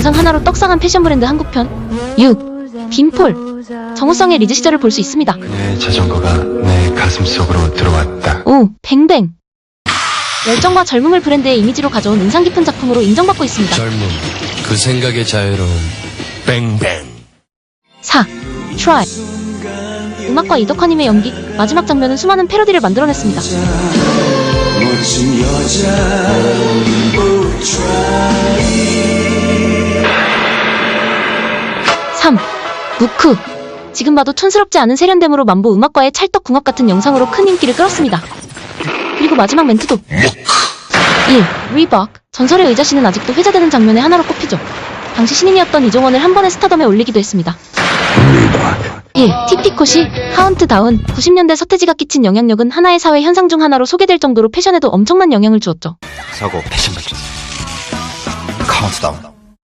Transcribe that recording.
영상 하나로 떡상한 패션 브랜드 한국편 6. 빈폴 정우성의 리즈 시절을 볼 수 있습니다. 내 자전거가 내 가슴 속으로 들어왔다. 5. 뱅뱅 열정과 젊음을 브랜드의 이미지로 가져온 인상 깊은 작품으로 인정받고 있습니다. 젊음, 그 생각의 자유로움. 뱅뱅. 4. Try 음악과 이덕화님의 연기 마지막 장면은 수많은 패러디를 만들어냈습니다. 멋진 여자 Oh, try 3. 무크 지금 봐도 촌스럽지 않은 세련됨으로 만보 음악과의 찰떡궁합 같은 영상으로 큰 인기를 끌었습니다. 그리고 마지막 멘트도 1. 리벅 전설의 의자씨는 아직도 회자되는 장면의 하나로 꼽히죠. 당시 신인이었던 이종원을 한 번에 스타덤에 올리기도 했습니다. 1. 티피콧이 카운트다운 90년대 서태지가 끼친 영향력은 하나의 사회 현상 중 하나로 소개될 정도로 패션에도 엄청난 영향을 주었죠. 사고 패션 발전 카운트다운